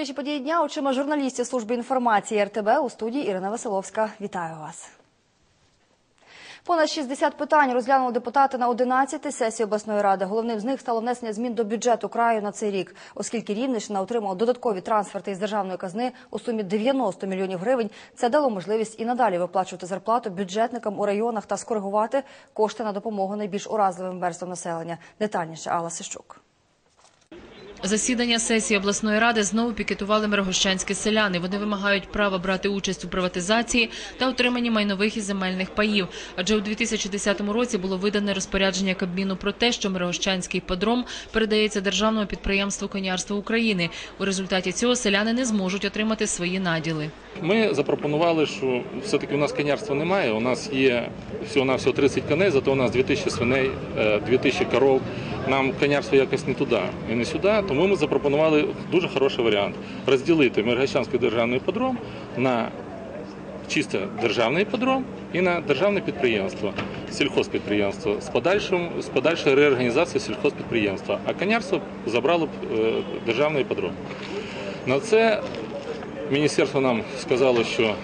найважливіші події дня очима журналістів служби інформації РТБ у студії Ірина Василовська. Вітаю вас. Понад 60 питань розглянули депутати на 11-й сесії обласної ради. Головним з них стало внесення змін до бюджету краю на цей рік, оскільки Рівненщина отримала додаткові трансферти із державної казни у сумі 90 мільйонів гривень. Це дало можливість і надалі виплачувати зарплату бюджетникам у районах та скоригувати кошти на допомогу найбільш уразливим верствам населення. Детальніше Алла Сищук. Засідання сесії обласної ради знову пікетували мирогощанські селяни. Вони вимагають права брати участь у приватизації та отриманні майнових і земельних паїв. Адже у 2010 році було видане розпорядження Кабміну про те, що мирогощанський подром передається державному підприємству конярства України. У результаті цього селяни не зможуть отримати свої наділи. Ми запропонували, що все-таки у нас конярства немає. У нас є всього на всього 30 коней, зато у нас 2000 свиней, е, 2000 коров. Нам конярство якось не туди і не сюди. Тому ми запропонували дуже хороший варіант розділити Миргачанський державний подром на чисто державний подром і на державне підприємство, сільхозпідприємство з подальшим з подальшою реорганізацією сільхозпідприємства. А конярство забрало б е, державний подром. На це міністерство нам сказало, що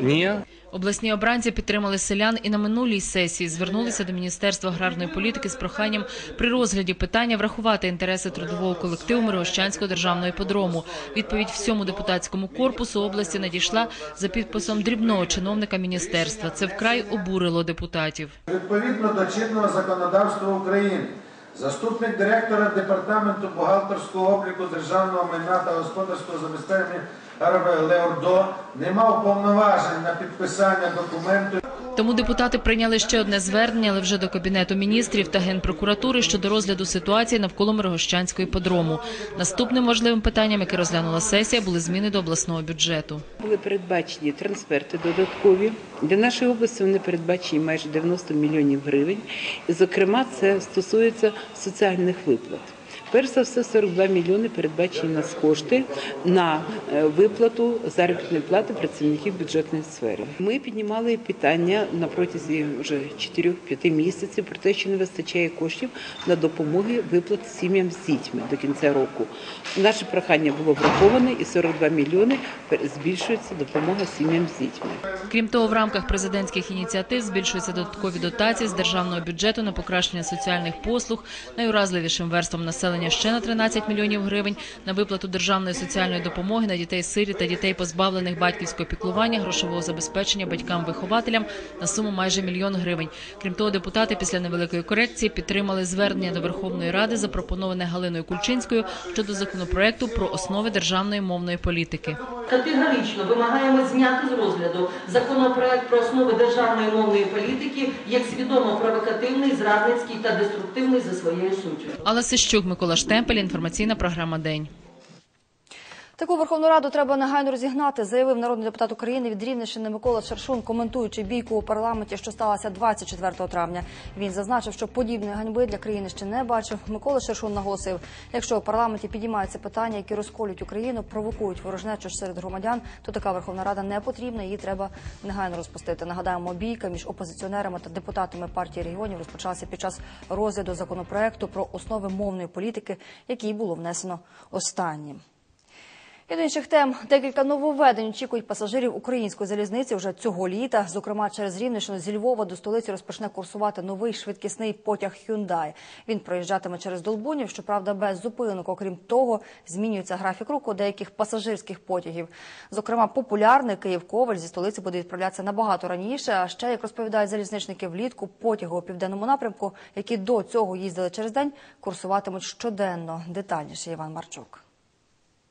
ні. Обласні обранці підтримали селян і на минулій сесії звернулися до Міністерства аграрної політики з проханням при розгляді питання врахувати інтереси трудового колективу Мирогощанського державного іподрому. Відповідь всьому депутатському корпусу області надійшла за підписом дрібного чиновника міністерства. Це вкрай обурило депутатів. Відповідно до чинного законодавства України, заступник директора департаменту бухгалтерського обліку державного майна та господарського забезпечення Леордо не мав повноважень на підписання документу. Тому депутати прийняли ще одне звернення, але вже до кабінету міністрів та генпрокуратури щодо розгляду ситуації навколо Мирогощанського подрому. Наступним важливим питанням, яке розглянула сесія, були зміни до обласного бюджету. Були передбачені трансферти додаткові. Для нашої області вони передбачені майже 90 мільйонів гривень. І, зокрема, це стосується соціальних виплат. Перш за все, 42 мільйони передбачені нас кошти на е, виплату заробітної плати працівників бюджетної сфери. Ми піднімали питання на протязі вже 4-5 місяців про те, що не вистачає коштів на допомоги виплат сім'ям з дітьми до кінця року. Наше прохання було враховане, і 42 мільйони збільшується допомога сім'ям з дітьми. Крім того, в рамках президентських ініціатив збільшуються додаткові дотації з державного бюджету на покращення соціальних послуг найуразливішим верствам населення ще на 13 мільйонів гривень, на виплату державної соціальної допомоги на дітей сирі та дітей, позбавлених батьківського піклування, грошового забезпечення батькам-вихователям на суму майже мільйон гривень. Крім того, депутати після невеликої корекції підтримали звернення до Верховної Ради, запропоноване Галиною Кульчинською щодо законопроекту про основи державної мовної політики. Категорично вимагаємо зняти з розгляду законопроект про основи державної мовної політики як свідомо провокативний, зрадницький та деструктивний за своєю суттю. Алла Сищук, Микола Штемпель, інформаційна програма День. Таку Верховну Раду треба негайно розігнати, заявив народний депутат України від Рівненщини Микола Шершун, коментуючи бійку у парламенті, що сталася 24 травня. Він зазначив, що подібної ганьби для країни ще не бачив. Микола Шершун наголосив, якщо у парламенті підіймаються питання, які розколюють Україну, провокують ворожнечу серед громадян, то така Верховна Рада не потрібна. Її треба негайно розпустити. Нагадаємо, бійка між опозиціонерами та депутатами партії регіонів розпочалася під час розгляду законопроекту про основи мовної політики, який було внесено останнім. І інших тем декілька нововведень очікують пасажирів української залізниці вже цього літа. Зокрема, через Рівненщину зі Львова до столиці розпочне курсувати новий швидкісний потяг Hyundai. Він проїжджатиме через Долбунів, щоправда, без зупинок. Окрім того, змінюється графік руху деяких пасажирських потягів. Зокрема, популярний Київ Коваль зі столиці буде відправлятися набагато раніше. А ще, як розповідають залізничники, влітку потяги у південному напрямку, які до цього їздили через день, курсуватимуть щоденно. Детальніше Іван Марчук.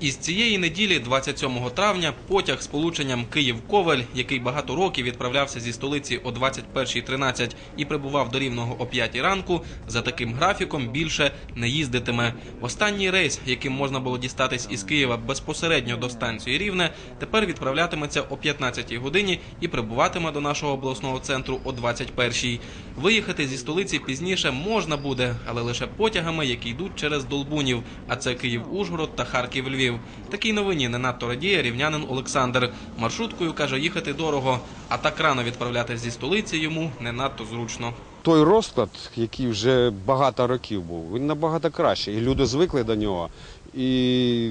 Із цієї неділі, 27 травня, потяг з полученням Київ-Ковель, який багато років відправлявся зі столиці о 21.13 і прибував до Рівного о 5 ранку, за таким графіком більше не їздитиме. Останній рейс, яким можна було дістатись із Києва безпосередньо до станції Рівне, тепер відправлятиметься о 15 годині і прибуватиме до нашого обласного центру о 21-й. Виїхати зі столиці пізніше можна буде, але лише потягами, які йдуть через Долбунів, а це Київ-Ужгород та Харків-Львів. Такій новині не надто радіє рівнянин Олександр. Маршруткою каже, їхати дорого, а так рано відправлятися зі столиці йому не надто зручно. Той розклад, який вже багато років був, він набагато краще. І люди звикли до нього. і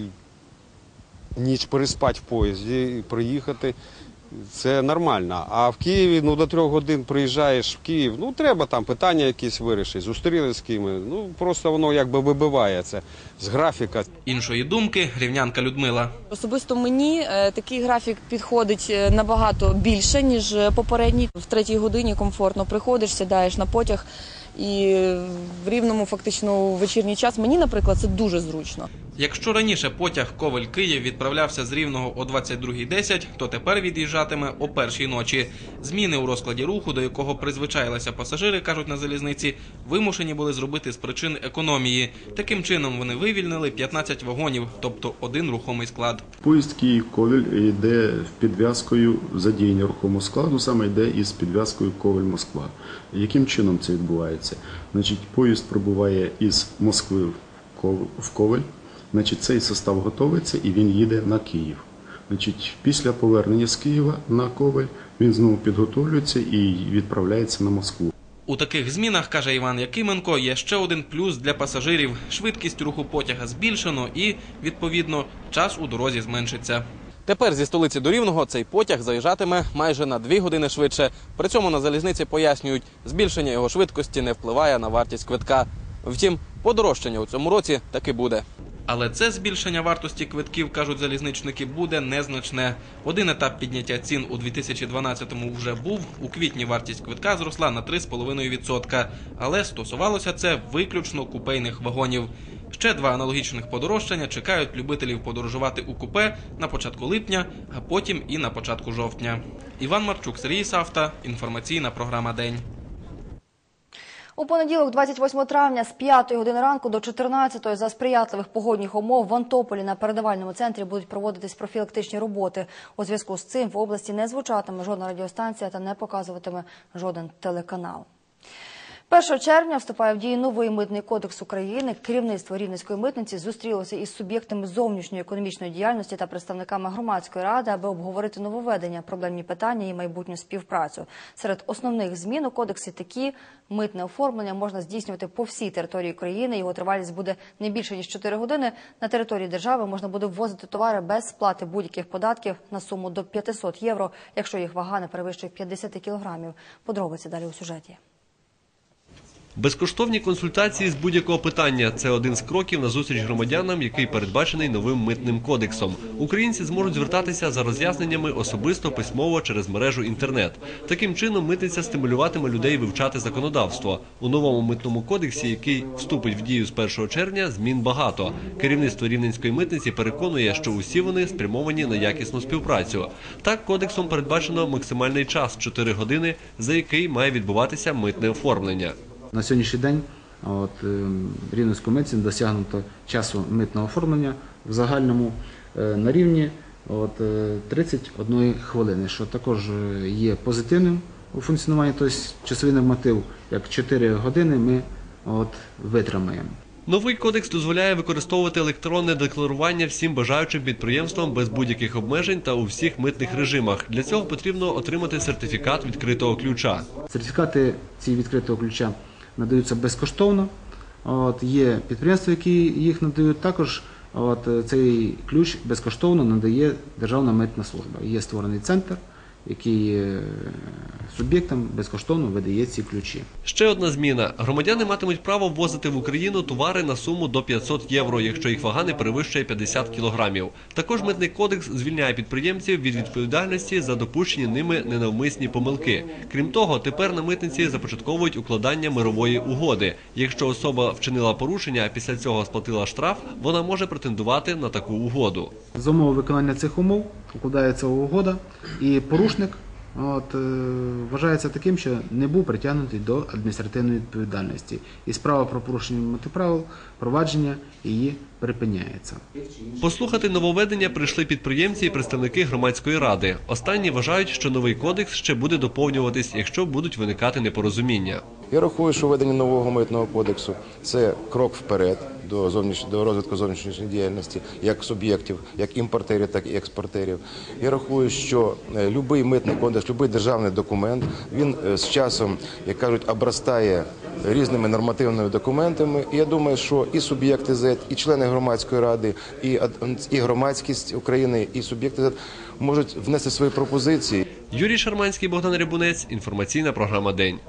ніч переспати в поїзді, приїхати. Це нормально. А в Києві ну, до трьох годин приїжджаєш в Київ, ну треба там питання якісь вирішити, зустрілися з кимось. Ну просто воно якби вибиває це з графіка. Іншої думки рівнянка Людмила. Особисто мені е, такий графік підходить е, набагато більше, ніж е, попередній. В третій годині комфортно приходиш, сідаєш на потяг і в рівному фактично у вечірній час. Мені, наприклад, це дуже зручно. Якщо раніше потяг Ковель-Київ відправлявся з Рівного о 22.10, то тепер від'їжджатиме о першій ночі. Зміни у розкладі руху, до якого призвичаїлися пасажири, кажуть на залізниці, вимушені були зробити з причин економії. Таким чином вони вивільнили 15 вагонів, тобто один рухомий склад. Поїзд Київ-Ковель йде підв'язкою задіяння рухомого складу, саме йде із підв'язкою Ковель-Москва. Яким чином це відбувається? Значить, поїзд прибуває із Москви в Ков- в Ковель, значить, цей состав готовиться і він їде на Київ. Значить, після повернення з Києва на Ковель він знову підготовлюється і відправляється на Москву. У таких змінах, каже Іван Якименко, є ще один плюс для пасажирів. Швидкість руху потяга збільшено і, відповідно, час у дорозі зменшиться. Тепер зі столиці до Рівного цей потяг заїжджатиме майже на дві години швидше. При цьому на залізниці пояснюють, збільшення його швидкості не впливає на вартість квитка. Втім, подорожчання у цьому році таки буде. Але це збільшення вартості квитків, кажуть залізничники, буде незначне. Один етап підняття цін у 2012-му вже був. У квітні вартість квитка зросла на 3,5%. Але стосувалося це виключно купейних вагонів. Ще два аналогічних подорожчання чекають любителів подорожувати у купе на початку липня, а потім і на початку жовтня. Іван Марчук, Сергій Савта. Інформаційна програма День. У понеділок, 28 травня, з 5 години ранку до 14 за сприятливих погодних умов в Антополі на передавальному центрі будуть проводитись профілактичні роботи. У зв'язку з цим в області не звучатиме жодна радіостанція та не показуватиме жоден телеканал. 1 червня вступає в дію новий митний кодекс України. Керівництво Рівненської митниці зустрілося із суб'єктами зовнішньої економічної діяльності та представниками громадської ради, аби обговорити нововведення, проблемні питання і майбутню співпрацю. Серед основних змін у кодексі такі митне оформлення можна здійснювати по всій території країни. Його тривалість буде не більше ніж 4 години. На території держави можна буде ввозити товари без сплати будь-яких податків на суму до 500 євро, якщо їх вага не перевищує 50 кілограмів. Подробиці далі у сюжеті. Безкоштовні консультації з будь-якого питання це один з кроків на зустріч громадянам, який передбачений новим митним кодексом. Українці зможуть звертатися за роз'ясненнями особисто письмово через мережу інтернет. Таким чином митниця стимулюватиме людей вивчати законодавство. У новому митному кодексі, який вступить в дію з 1 червня, змін багато. Керівництво рівненської митниці переконує, що усі вони спрямовані на якісну співпрацю. Так, кодексом передбачено максимальний час 4 години, за який має відбуватися митне оформлення. На сьогоднішній день от, е, Рівненською митці досягнуто часу митного оформлення в загальному е, на рівні от, е, 31 хвилини, що також е, є позитивним у функціонуванні, тобто часовий норматив, як 4 години ми от, витримаємо. Новий кодекс дозволяє використовувати електронне декларування всім бажаючим підприємствам без будь-яких обмежень та у всіх митних режимах. Для цього потрібно отримати сертифікат відкритого ключа. Сертифікати ці відкритого ключа надаються безкоштовно. От, є підприємства, які їх надають. Також от, цей ключ безкоштовно надає Державна митна служба. Є створений центр, який суб'єктам безкоштовно видає ці ключі. Ще одна зміна: громадяни матимуть право ввозити в Україну товари на суму до 500 євро, якщо їх вага не перевищує 50 кілограмів. Також митний кодекс звільняє підприємців від відповідальності за допущені ними ненавмисні помилки. Крім того, тепер на митниці започатковують укладання мирової угоди. Якщо особа вчинила порушення, а після цього сплатила штраф, вона може претендувати на таку угоду. За умови виконання цих умов укладається угода, і порушник от, е, вважається таким, що не був притягнутий до адміністративної відповідальності. І справа про порушення мотиправил, провадження її припиняється. Послухати нововведення прийшли підприємці і представники громадської ради. Останні вважають, що новий кодекс ще буде доповнюватись, якщо будуть виникати непорозуміння. Я рахую, що введення нового митного кодексу це крок вперед до зовніш... до розвитку зовнішньої діяльності як суб'єктів, як імпортерів, так і експортерів. Я рахую, що е, любий митний кодекс, будь-який державний документ, він е, з часом, як кажуть, обростає різними нормативними документами. І я думаю, що і суб'єкти ЗЕД, і члени громадської ради, і, і громадськість України, і суб'єкти ЗЕД можуть внести свої пропозиції. Юрій Шарманський, Богдан Рябунець. Інформаційна програма День.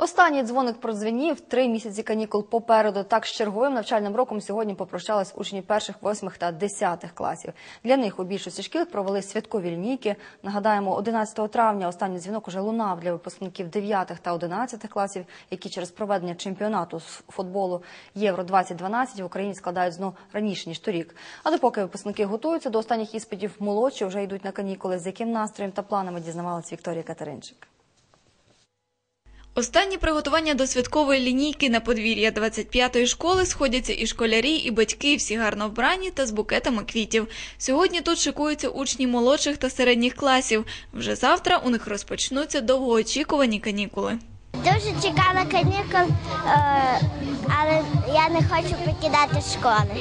Останній дзвоник продзвенів, три місяці канікул попереду. Так з черговим навчальним роком сьогодні попрощались учні перших, восьмих та десятих класів. Для них у більшості шкіл провели святкові лінійки. Нагадаємо, 11 травня останній дзвінок уже лунав для випускників 9 та 11 класів, які через проведення чемпіонату з футболу Євро 2012 в Україні складають знов раніше ніж торік. А допоки випускники готуються до останніх іспитів, молодші вже йдуть на канікули. З яким настроєм та планами дізнавалась Вікторія Катеринчик. Останні приготування до святкової лінійки на подвір'я 25-ї школи сходяться і школярі, і батьки, всі гарно вбрані та з букетами квітів. Сьогодні тут шикуються учні молодших та середніх класів. Вже завтра у них розпочнуться довгоочікувані канікули. Дуже чекала канікул, е, але я не хочу покидати школи.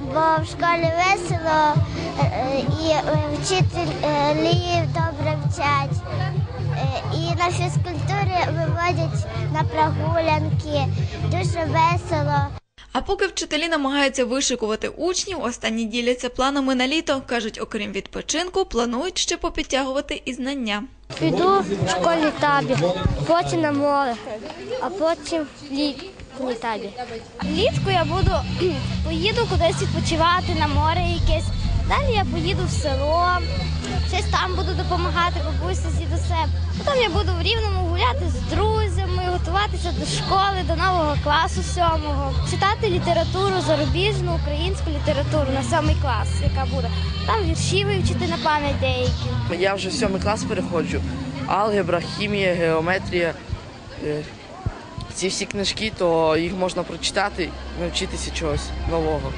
Бо в школі весело е, і е, вчителі добре вчать. Е, І на фізкультурі виводять на прогулянки. Дуже весело. А поки вчителі намагаються вишикувати учнів, останні діляться планами на літо. кажуть, окрім відпочинку, планують ще попідтягувати і знання. Піду в школьний табір, потім на море, а потім в літній табір. Влітку я буду поїду кудись відпочивати на море якесь. Далі я поїду в село, щось там буду допомагати бабусі дідусем. Потім я буду в рівному гуляти з друзями, готуватися до школи, до нового класу сьомого, читати літературу, зарубіжну, українську літературу на сьомий клас, яка буде. Там вірші вивчити на пам'ять деякі. Я вже в сьомий клас переходжу. Алгебра, хімія, геометрія. Е, Ці всі книжки, то їх можна прочитати, навчитися чогось нового.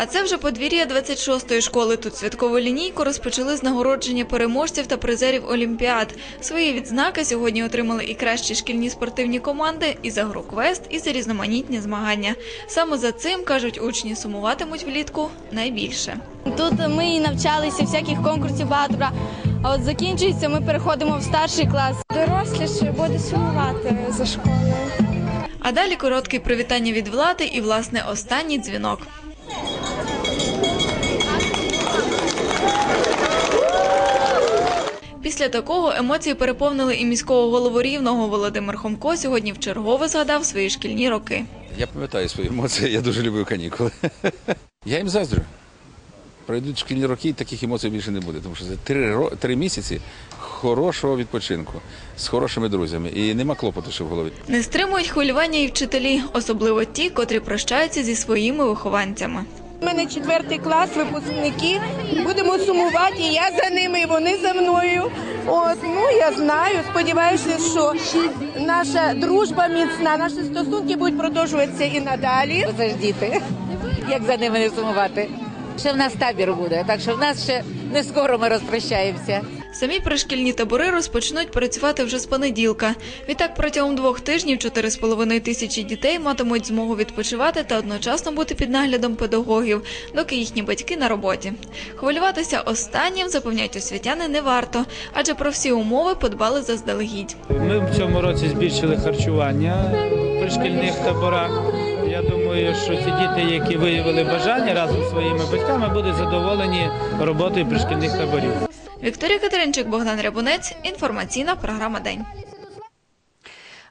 А це вже подвір'я 26-ї школи. Тут святкову лінійку розпочали з нагородження переможців та призерів Олімпіад. Свої відзнаки сьогодні отримали і кращі шкільні спортивні команди, і за гру квест, і за різноманітні змагання. Саме за цим кажуть учні сумуватимуть влітку найбільше. Тут ми і навчалися всяких конкурсів багато. бра- А от закінчується, ми переходимо в старший клас. Доросліше буде сумувати за школою. А далі коротке привітання від влади і власне останній дзвінок. Після такого емоції переповнили і міського голову рівного Володимир Хомко сьогодні вчергове згадав свої шкільні роки. Я пам'ятаю свої емоції, я дуже люблю канікули. Я їм заздрю. Пройдуть шкільні роки, і таких емоцій більше не буде, тому що це три, три місяці хорошого відпочинку з хорошими друзями. І нема клопоту ще в голові. Не стримують хвилювання і вчителі, особливо ті, котрі прощаються зі своїми вихованцями. У мене четвертий клас, випускники. Будемо сумувати, і я за ними, і вони за мною. От, ну я знаю, сподіваюся, що наша дружба міцна, наші стосунки будуть продовжуватися і надалі. Заждіти. Як за ними не сумувати? Ще в нас табір буде, так що в нас ще не скоро ми розпрощаємося. Самі пришкільні табори розпочнуть працювати вже з понеділка. Відтак протягом двох тижнів 4,5 тисячі дітей матимуть змогу відпочивати та одночасно бути під наглядом педагогів, доки їхні батьки на роботі. Хвилюватися останнім, запевняють освітяни, не варто, адже про всі умови подбали заздалегідь. Ми в цьому році збільшили харчування при шкільних таборах. Я думаю, що ці діти, які виявили бажання разом зі своїми батьками, будуть задоволені роботою пришкільних таборів. Вікторія Катеринчик, Богдан Рябунець. Інформаційна програма День.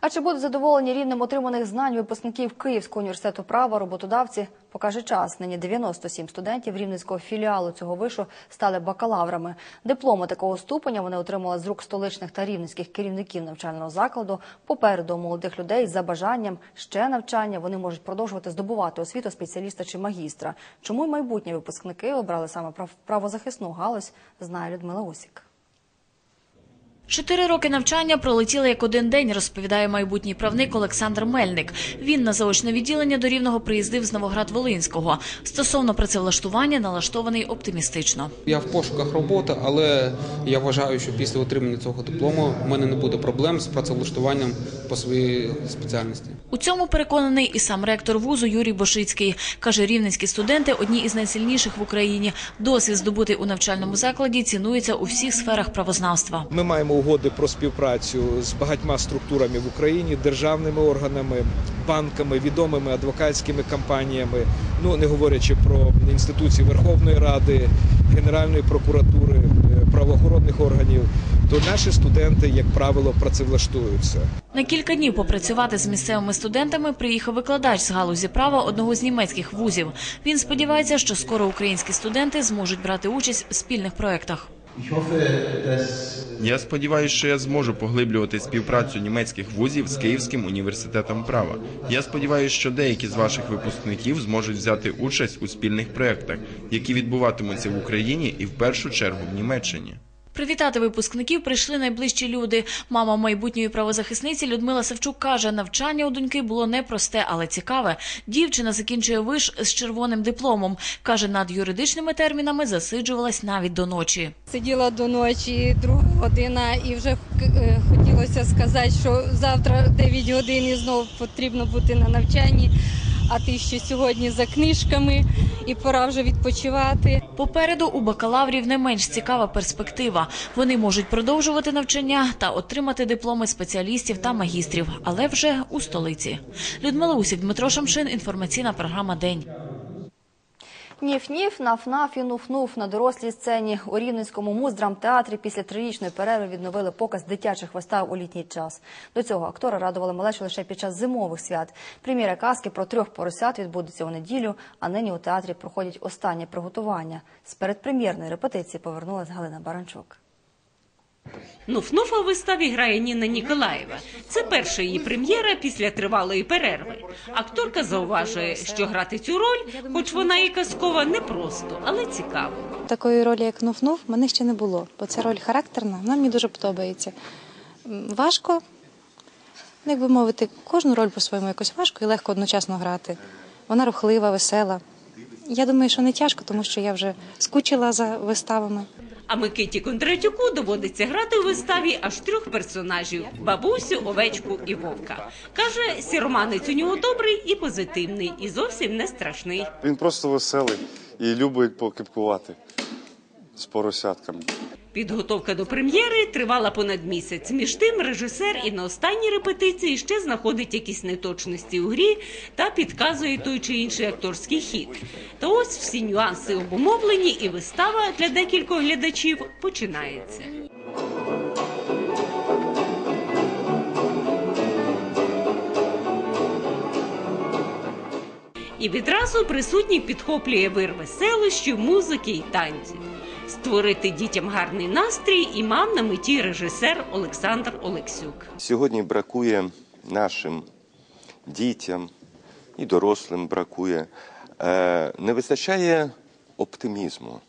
А чи будуть задоволені рівнем отриманих знань випускників Київського університету права роботодавці, покаже час. Нині 97 студентів рівненського філіалу цього вишу стали бакалаврами. Дипломи такого ступеня вони отримали з рук столичних та рівненських керівників навчального закладу. Попереду молодих людей за бажанням ще навчання вони можуть продовжувати здобувати освіту спеціаліста чи магістра. Чому й майбутні випускники обрали саме прав- правозахисну галузь, знає Людмила Усік. Чотири роки навчання пролетіли як один день, розповідає майбутній правник Олександр Мельник. Він на заочне відділення до Рівного приїздив з Новоград-Волинського. Стосовно працевлаштування налаштований оптимістично. Я в пошуках роботи, але я вважаю, що після отримання цього диплому в мене не буде проблем з працевлаштуванням по своїй спеціальності. У цьому переконаний і сам ректор вузу Юрій Бошицький. Каже, рівненські студенти одні із найсильніших в Україні. Досвід здобутий у навчальному закладі цінується у всіх сферах правознавства. Ми маємо угоди про співпрацю з багатьма структурами в Україні, державними органами, банками, відомими адвокатськими компаніями. Ну не говорячи про інституції Верховної Ради, Генеральної прокуратури, е, правоохоронних органів. То наші студенти, як правило, працевлаштуються. На кілька днів попрацювати з місцевими студентами приїхав викладач з галузі права одного з німецьких вузів. Він сподівається, що скоро українські студенти зможуть брати участь в спільних проєктах. Я сподіваюся, що я зможу поглиблювати співпрацю німецьких вузів з Київським університетом права. Я сподіваюся, що деякі з ваших випускників зможуть взяти участь у спільних проєктах, які відбуватимуться в Україні і в першу чергу в Німеччині. Привітати випускників прийшли найближчі люди. Мама майбутньої правозахисниці Людмила Савчук каже, навчання у доньки було непросте, але цікаве. Дівчина закінчує виш з червоним дипломом. Каже, над юридичними термінами засиджувалась навіть до ночі. Сиділа до ночі, друга година, і вже е, хотілося сказати, що завтра 9 годин і знов потрібно бути на навчанні. А ти ще сьогодні за книжками, і пора вже відпочивати. Попереду у бакалаврів не менш цікава перспектива. Вони можуть продовжувати навчання та отримати дипломи спеціалістів та магістрів, але вже у столиці. Людмила Усік, Дмитро Шамшин. Інформаційна програма День. Ніф-ніф, наф-наф і нуф-нуф на дорослій сцені у Рівненському муздрамтеатрі після трирічної перерви відновили показ дитячих вистав у літній час. До цього актора радували малечу лише під час зимових свят. Прем'єра казки про трьох поросят відбудеться у неділю, а нині у театрі проходять останні приготування. З передпрем'єрної репетиції повернулась Галина Баранчук. Нуф-Нуфа у виставі грає Ніна Ніколаєва. Це перша її прем'єра після тривалої перерви. Акторка зауважує, що грати цю роль, хоч вона і казкова, непросто, але цікаво. Такої ролі, як Нуф-Нуф, мене ще не було, бо це роль характерна, вона мені дуже подобається. Важко, ну, як би мовити, кожну роль по-своєму якось важко і легко одночасно грати. Вона рухлива, весела. Я думаю, що не тяжко, тому що я вже скучила за виставами. А Микиті Кондратюку доводиться грати у виставі аж трьох персонажів: бабусю, овечку і вовка. Каже, сіроманець у нього добрий і позитивний, і зовсім не страшний. Він просто веселий і любить покипкувати з поросятками. Підготовка до прем'єри тривала понад місяць. Між тим, режисер і на останній репетиції ще знаходить якісь неточності у грі та підказує той чи інший акторський хід. Та ось всі нюанси обумовлені, і вистава для декількох глядачів починається. І відразу присутніх підхоплює вир веселощів, музики і танців. Створити дітям гарний настрій і мав на меті режисер Олександр Олексюк. Сьогодні бракує нашим дітям і дорослим бракує. Е, не вистачає оптимізму,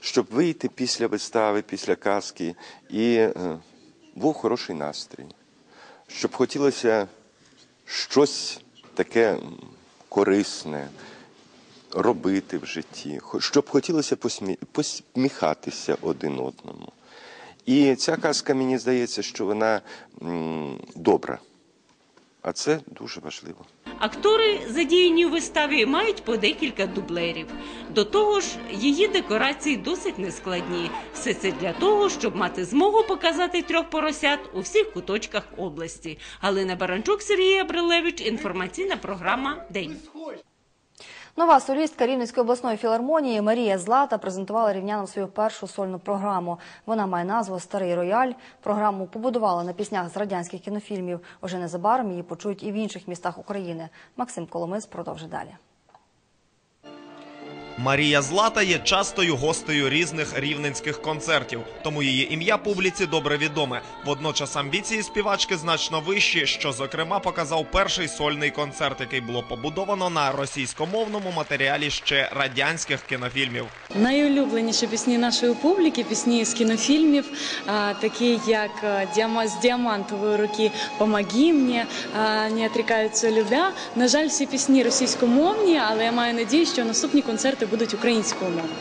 щоб вийти після вистави, після казки і е, був хороший настрій, щоб хотілося щось таке корисне робити в житті, щоб хотілося посмі... посміхатися один одному. І ця казка, мені здається, що вона м, добра. А це дуже важливо. Актори, задіяні у виставі, мають по декілька дублерів. До того ж, її декорації досить нескладні. Все це для того, щоб мати змогу показати трьох поросят у всіх куточках області. Галина Баранчук, Сергій Абрилевич. Інформаційна програма День. Нова солістка Рівненської обласної філармонії Марія Злата презентувала рівнянам свою першу сольну програму. Вона має назву Старий рояль. Програму побудувала на піснях з радянських кінофільмів. Уже незабаром її почують і в інших містах України. Максим Коломис продовжить далі. Марія Злата є частою гостею різних рівненських концертів, тому її ім'я публіці добре відоме. Водночас амбіції співачки значно вищі, що зокрема показав перший сольний концерт, який було побудовано на російськомовному матеріалі ще радянських кінофільмів. Найулюбленіші пісні нашої публіки, пісні з кінофільмів, такі як а, з діамантової руки «Помоги мені», «Не отрікаються любя». На жаль, всі пісні російськомовні, але я маю надію, що наступні концерти будуть українською мовою.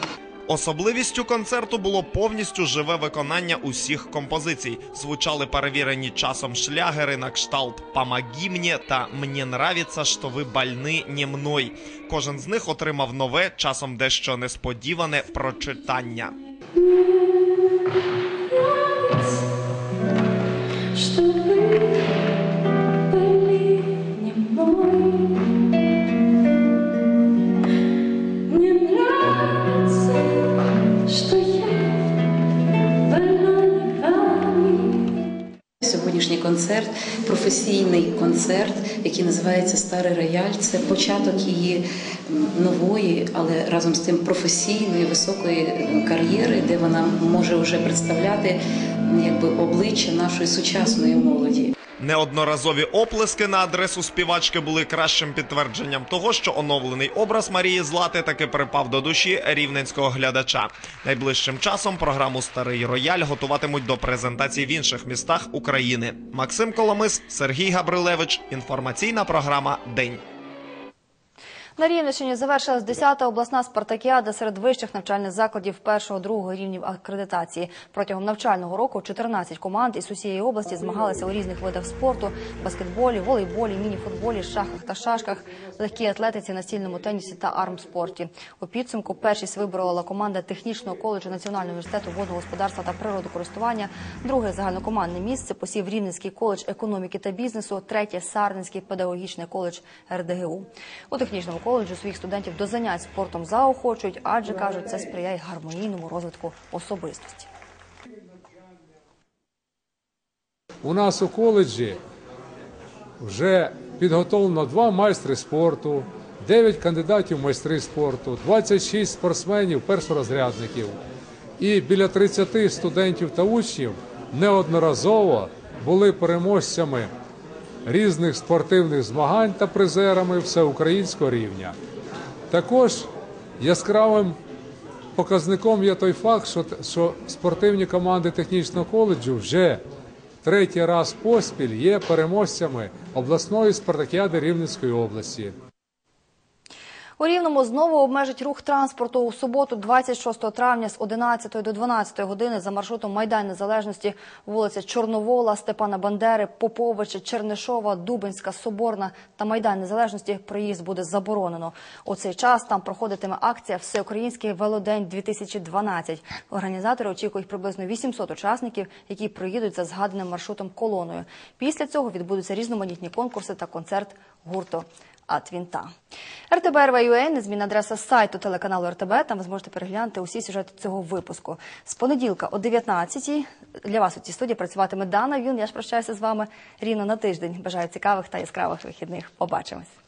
Особливістю концерту було повністю живе виконання усіх композицій. Звучали перевірені часом шлягери на кшталт «Помоги мені» та «Мені нравиться, що ви больны не мной». Кожен з них отримав нове, часом дещо несподіване прочитання. Концерт професійний концерт, який називається Старий рояль. Це початок її нової, але разом з тим професійної високої кар'єри, де вона може вже представляти якби обличчя нашої сучасної молоді. Неодноразові оплески на адресу співачки були кращим підтвердженням того, що оновлений образ Марії Злати таки припав до душі рівненського глядача. Найближчим часом програму Старий рояль готуватимуть до презентації в інших містах України. Максим Коломис, Сергій Габрилевич. Інформаційна програма День. На Рівненщині завершилась 10-та обласна спартакіада серед вищих навчальних закладів першого-другого рівнів акредитації. Протягом навчального року 14 команд із усієї області змагалися у різних видах спорту: баскетболі, волейболі, мініфутболі, шахах та шашках, легкій атлетиці, настільному тенісі та армспорті. У підсумку першість виборола команда технічного коледжу Національного університету водного господарства та природокористування. Друге загальнокомандне місце посів Рівненський коледж економіки та бізнесу. Третє Сарненський педагогічний коледж РДГУ. У технічному коледжу своїх студентів до занять спортом заохочують, адже кажуть, це сприяє гармонійному розвитку особистості. У нас у коледжі вже підготовлено два майстри спорту, 9 кандидатів в майстри спорту, 26 спортсменів, першорозрядників. І біля 30 студентів та учнів неодноразово були переможцями різних спортивних змагань та призерами всеукраїнського рівня. Також яскравим показником є той факт, що, що спортивні команди технічного коледжу вже третій раз поспіль є переможцями обласної спартакіади Рівненської області. У Рівному знову обмежить рух транспорту у суботу, 26 травня з 11 до 12 години за маршрутом Майдан Незалежності, вулиця Чорновола, Степана Бандери, Поповича, Чернишова, Дубинська, Соборна та Майдан Незалежності проїзд буде заборонено. У цей час там проходитиме акція Всеукраїнський велодень 2012. Організатори очікують приблизно 800 учасників, які проїдуть за згаданим маршрутом колоною. Після цього відбудуться різноманітні конкурси та концерт гурту Атвінта. РТБ РВ.ЮА – незмінна адреса сайту телеканалу РТБ. Там ви зможете переглянути усі сюжети цього випуску. З понеділка о 19-й для вас у цій студії працюватиме Дана Юн. Я ж прощаюся з вами рівно на тиждень. Бажаю цікавих та яскравих вихідних. Побачимось.